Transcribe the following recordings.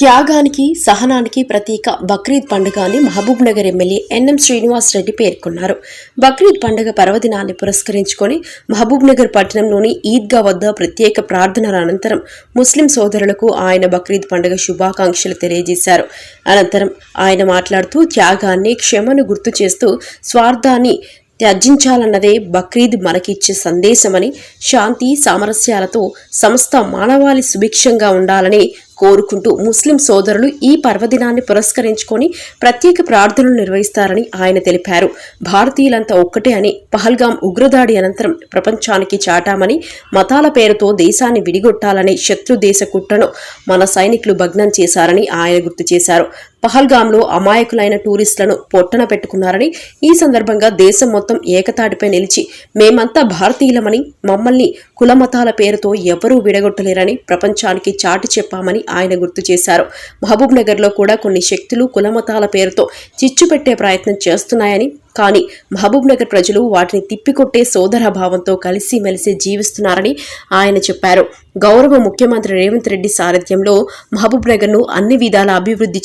త్యాగానికి సహనానికి ప్రతీక బక్రీద్ పండుగ అని మహబూబ్నగర్ ఎమ్మెల్యే ఎన్ఎం శ్రీనివాస్ రెడ్డి పేర్కొన్నారు. బక్రీద్ పండుగ పర్వదినాన్ని పురస్కరించుకొని మహబూబ్నగర్ పట్టణంలోని ఈద్గా వద్ద ప్రత్యేక ప్రార్థనల అనంతరం ముస్లిం సోదరులకు ఆయన బక్రీద్ పండుగ శుభాకాంక్షలు తెలియజేశారు. అనంతరం ఆయన మాట్లాడుతూ త్యాగాన్ని క్షమను గుర్తు చేస్తూ స్వార్థాన్ని త్యజించాలన్నదే బక్రీద్ మనకిచ్చే సందేశమని శాంతి సామరస్యాలతో సమస్త మానవాళి సుభిక్షంగా ఉండాలని కోరుకుంటూ ముస్లిం సోదరులు ఈ పర్వదినాన్ని పురస్కరించుకొని ప్రత్యేక ప్రార్థనలు నిర్వహిస్తారని ఆయన తెలిపారు. భారతీయులంతా ఒక్కటే అని పహల్గాం ఉగ్రదాడి అనంతరం ప్రపంచానికి చాటామని మతాల పేరుతో దేశాన్ని విడిగొట్టాలనే శత్రు దేశ కుట్రను మన సైనికులు భగ్నం చేశారని ఆయన గుర్తు చేశారు. పహల్గాంలో అమాయకులైన టూరిస్టులను పొట్టన పెట్టుకున్నారని ఈ సందర్భంగా దేశం మొత్తం ఏకతాటిపై నిలిచి మేమంతా భారతీయులమని మమ్మల్ని కులమతాల పేరుతో ఎవరూ విడగొట్టలేరని ప్రపంచానికి చాటి చెప్పామని ఆయన గుర్తు చేశారు. మహబూబ్ నగర్లో కూడా కొన్ని శక్తులు కులమతాల పేరుతో చిచ్చు పెట్టే ప్రయత్నం చేస్తున్నాయని కానీ మహబూబ్ నగర్ ప్రజలు వాటిని తిప్పికొట్టే సోదర భావంతో కలిసి మెలిసి జీవిస్తున్నారని ఆయన చెప్పారు. గౌరవ ముఖ్యమంత్రి రేవంత్ రెడ్డి సారథ్యంలో మహబూబ్ నగర్ను అన్ని విధాల అభివృద్ధి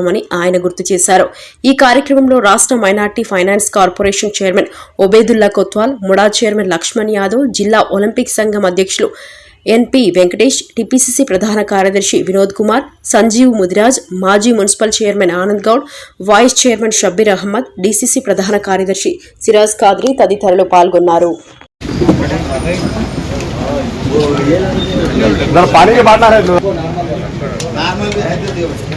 చేస్తున్నామని ఆయన గుర్తు చేశారు. ఈ కార్యక్రమంలో రాష్ట్ర minority finance corporation chairman Obaidullah Kotwal MUDA chairman Lakshman Yadav జిల్లా ఒలింపిక్ సంఘం అధ్యక్షులు ఎన్పి వెంకటేష్ టిపిసిసి ప్రధాన కార్యదర్శి వినోద్ కుమార్ సంజీవ్ ముదిరాజ్ మాజీ municipal chairman Anand Goud vice chairman Shabbir Ahmed DCC ప్రధాన కార్యదర్శి సిరాజ్ కాద్రి తదితరులు పాల్గొన్నారు. जरा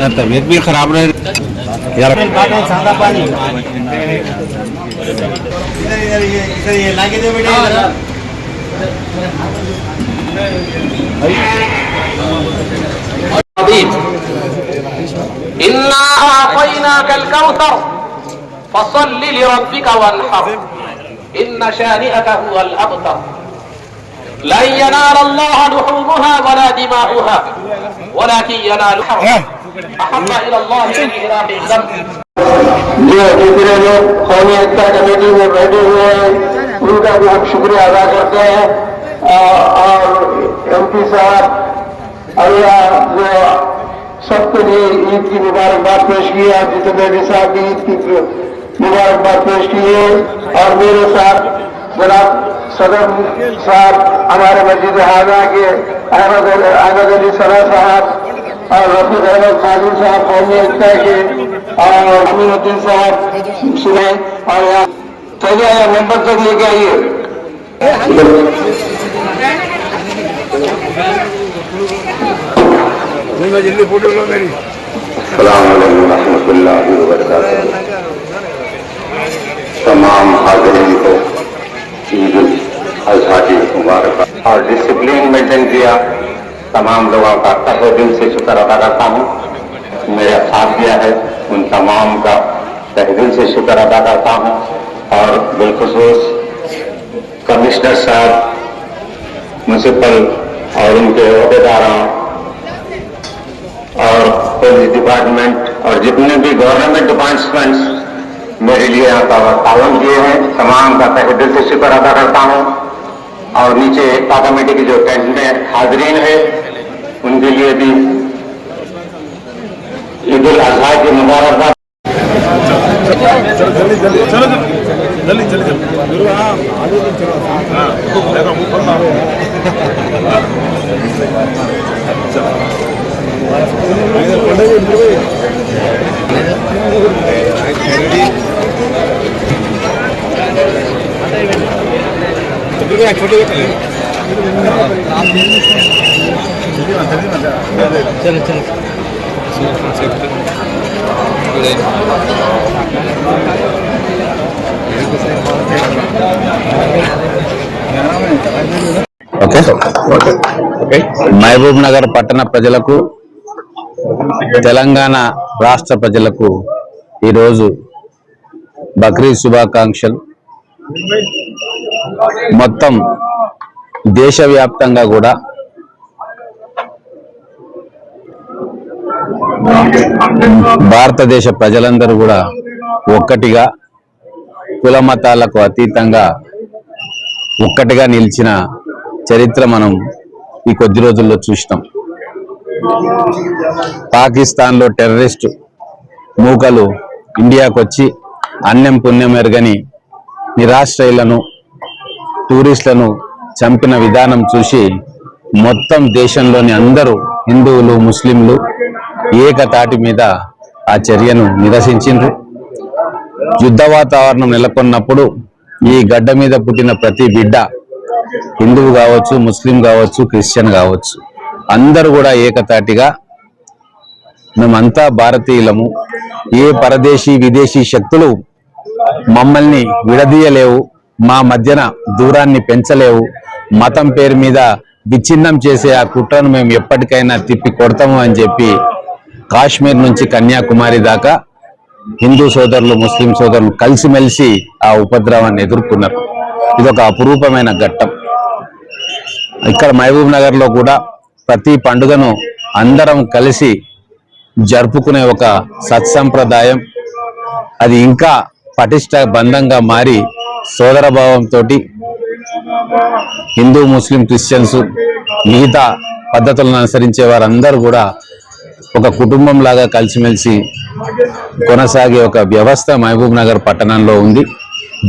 ہاں، طبیعت بھی خراب رہے۔ یار۔ پانی यार सादा पानी इधर इधर ये इधर ये लाके दे बेटा इधर عظيم إنا أعطيناك الكوثر فصل لربك وانحر إن شانئك هو الأبتر لن ينال الله لحومها ولا دماؤها ولكن ينالها أحب إلى الله من إراق الدم जो दूसरे लोग कौमी एकता कमेटी में बैठे हुए हैं उनका भी हम शुक्रिया अदा करते हैं आ- और एमपी साहब اور جو کو سب کے لیے عید کی مبارکباد پیش کی آپ جتنے کے صاحب بھی عید کی مبارکباد پیش کی ہے۔ اور میرے ساتھ جناب صدر صاحب ہمارے مسجد حاضہ کے احمد احمد علی صدر صاحب اور رفیق احمد خادر صاحب قومی اکتا کے اور امین الدین صاحب سنیں اور یہاں چلیے ممبر تک لے کے آئیے۔ السلام علیکم ورحمۃ اللہ وبرکاتہ تمام حاضرین کو عید الاضحیٰ کی مبارک اور ڈسپلین مینٹین کیا تمام لوگوں کا تہ دل سے شکر ادا کرتا ہوں میرا ساتھ دیا ہے ان تمام کا تہ دل سے شکر ادا کرتا ہوں اور بالخصوص کمشنر صاحب منسپل اور ان کے عہدیداروں اور پولیس ڈپارٹمنٹ اور جتنے بھی گورنمنٹ ڈپارٹمنٹس میرے لیے آپ تعاون کیے ہیں تمام کا تہ دل سے شکر ادا کرتا ہوں اور نیچے ایکتا کمیٹی کی جو ٹینٹ میں حاضرین ہے ان کے لیے بھی عید الاضحیٰ کی مبارکباد మహబూబ్ నగర్ పట్టణ ప్రజలకు తెలంగాణ రాష్ట్ర ప్రజలకు ఈరోజు బక్రీద్ శుభాకాంక్షలు. మొత్తం దేశవ్యాప్తంగా కూడా భారతదేశ ప్రజలందరూ కూడా ఒక్కటిగా కుల మతాలకు అతీతంగా ఒక్కటిగా నిలిచిన చరిత్ర మనం ఈ కొద్ది రోజుల్లో చూసినాం. పాకిస్తాన్లో టెర్రరిస్ట్ మూకలు ఇండియాకు వచ్చి అన్యం పుణ్యం ఎరగని నిరాశ్రయులను టూరిస్టులను చంపిన విధానం చూసి మొత్తం దేశంలోని అందరూ హిందువులు ముస్లింలు ఏకతాటి మీద ఆ చర్యను నిరసించిండ్రు. యుద్ధ వాతావరణం నెలకొన్నప్పుడు ఈ గడ్డ మీద పుట్టిన ప్రతి బిడ్డ హిందువు కావచ్చు ముస్లిం కావచ్చు క్రిస్టియన్ కావచ్చు. అందరూ కూడా ఏకతాటిగా మేమంతా భారతీయులము ఏ పరదేశీ విదేశీ శక్తులు మమ్మల్ని విడదీయలేవు మా మధ్యన దూరాన్ని పెంచలేవు. మతం పేరు మీద విచ్ఛిన్నం చేసే ఆ కుట్రను మేము ఎప్పటికైనా తిప్పి కొడతాము అని చెప్పి కాశ్మీర్ నుంచి కన్యాకుమారి దాకా హిందూ సోదరులు ముస్లిం సోదరులు కలిసిమెలిసి ఆ ఉపద్రవాన్ని ఎదుర్కొన్నారు. ఇది ఒక అపురూపమైన ఘట్టం. ఇక్కడ మహబూబ్ నగర్లో కూడా ప్రతి పండుగను అందరం కలిసి జరుపుకునే ఒక సత్సంప్రదాయం. అది ఇంకా పటిష్ట బంధంగా మారి సోదర భావంతో హిందూ ముస్లిం క్రిస్టియన్స్ మిగతా పద్ధతులను అనుసరించే వారందరూ కూడా ఒక కుటుంబం లాగా కలిసిమెలిసి కొనసాగే ఒక వ్యవస్థ మహబూబ్ నగర్ పట్టణంలో ఉంది.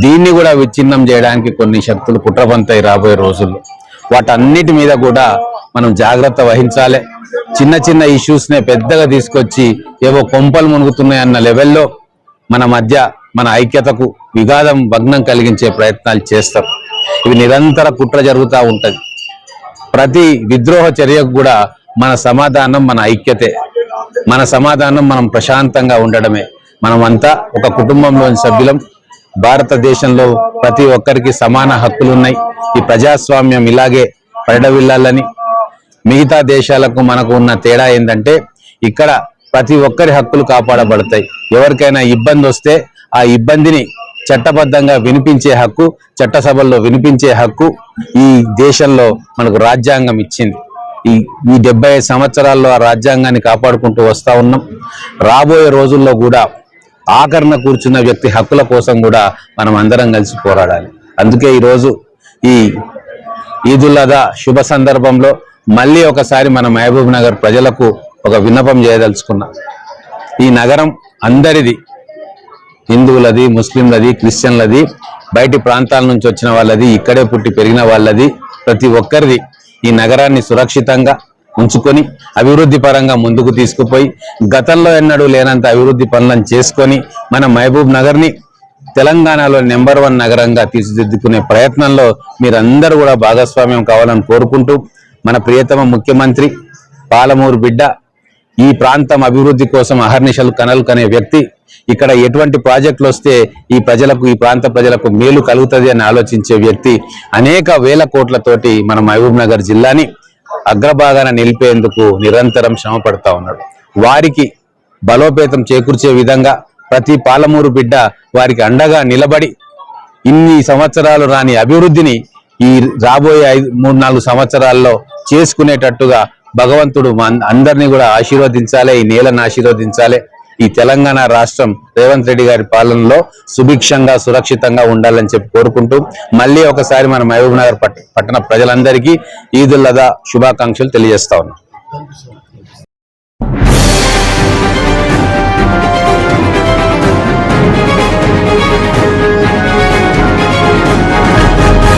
దీన్ని కూడా విచ్ఛిన్నం చేయడానికి కొన్ని శక్తులు కుట్రపంతాయి రాబోయే రోజుల్లో. వాటన్నిటి మీద కూడా మనం జాగ్రత్త వహించాలి. చిన్న చిన్న ఇష్యూస్నే పెద్దగా తీసుకొచ్చి ఏవో కొంపలు మునుగుతున్నాయి అన్న లెవెల్లో మన మధ్య మన ఐక్యతకు విఘాదం భగ్నం కలిగించే ప్రయత్నాలు చేస్తారు ఇవి నిరంతర కుట్ర జరుగుతూ ఉంటుంది. ప్రతి విద్రోహ చర్యకు కూడా మన సమాధానం మన ఐక్యతే. మన సమాధానం మనం ప్రశాంతంగా ఉండడమే. మనమంతా ఒక కుటుంబంలోని సభ్యులం. భారతదేశంలో ప్రతి ఒక్కరికి సమాన హక్కులు ఉన్నాయి ఈ ప్రజాస్వామ్యం ఇలాగే పరిడవిల్లాలని మిగతా దేశాలకు మనకు ఉన్న తేడా ఏంటంటే ఇక్కడ ప్రతి ఒక్కరి హక్కులు కాపాడబడతాయి. ఎవరికైనా ఇబ్బంది వస్తే ఆ ఇబ్బందిని చట్టబద్ధంగా వినిపించే హక్కు చట్టసభల్లో వినిపించే హక్కు ఈ దేశంలో మనకు రాజ్యాంగం ఇచ్చింది. ఈ ఈ డెబ్బై ఐదు సంవత్సరాల్లో ఆ రాజ్యాంగాన్ని కాపాడుకుంటూ వస్తూ ఉన్నాం. రాబోయే రోజుల్లో కూడా ఆకరణ కూర్చున్న వ్యక్తి హక్కుల కోసం కూడా మనం అందరం కలిసి పోరాడాలి. అందుకే ఈరోజు ఈ ఈదుల్ అదా శుభ సందర్భంలో మళ్ళీ ఒకసారి మన మహబూబ్ నగర్ ప్రజలకు ఒక విన్నపం చేయదలుచుకున్నా. ఈ నగరం అందరిది హిందువులది ముస్లింలది క్రిస్టియన్లది బయటి ప్రాంతాల నుంచి వచ్చిన వాళ్ళది ఇక్కడే పుట్టి పెరిగిన వాళ్ళది ప్రతి ఒక్కరిది ఈ నగరాన్ని సురక్షితంగా ఉంచుకొని అభివృద్ధి పరంగా ముందుకు తీసుకుపోయి గతంలో ఎన్నడూ లేనంత అభివృద్ధి పనులను చేసుకొని మన మహబూబ్ నగర్ని తెలంగాణలో నెంబర్ వన్ నగరంగా తీర్చిదిద్దుకునే ప్రయత్నంలో మీరందరూ కూడా భాగస్వామ్యం కావాలని కోరుకుంటూ మన ప్రియతమ ముఖ్యమంత్రి పాలమూరు బిడ్డ ఈ ప్రాంతం అభివృద్ధి కోసం అహర్నిశలు కనలు కనే వ్యక్తి. ఇక్కడ ఎటువంటి ప్రాజెక్టులు వస్తే ఈ ప్రజలకు ఈ ప్రాంత ప్రజలకు మేలు కలుగుతుంది అని ఆలోచించే వ్యక్తి అనేక వేల కోట్లతోటి మన మహబూబ్ నగర్ జిల్లాని అగ్రభాగాన నిలిపేందుకు నిరంతరం శ్రమ పడతా ఉన్నాడు. వారికి బలోపేతం చేకూర్చే విధంగా ప్రతి పాలమూరు బిడ్డ వారికి అండగా నిలబడి ఇన్ని సంవత్సరాలు రాని అభివృద్ధిని ఈ రాబోయే ఐదు మూడు నాలుగు సంవత్సరాల్లో చేసుకునేటట్టుగా భగవంతుడు అందరినీ కూడా ఆశీర్వదించాలి ఈ నేలను ఆశీర్వదించాలి. ఈ తెలంగాణ రాష్ట్రం రేవంత్ రెడ్డి గారి పాలనలో సుభిక్షంగా సురక్షితంగా ఉండాలని చెప్పి కోరుకుంటూ మళ్ళీ ఒకసారి మన మహబూబ్ నగర్ పట్టణ ప్రజలందరికీ ఈదుల్లదా శుభాకాంక్షలు తెలియజేస్తా ఉన్నాం.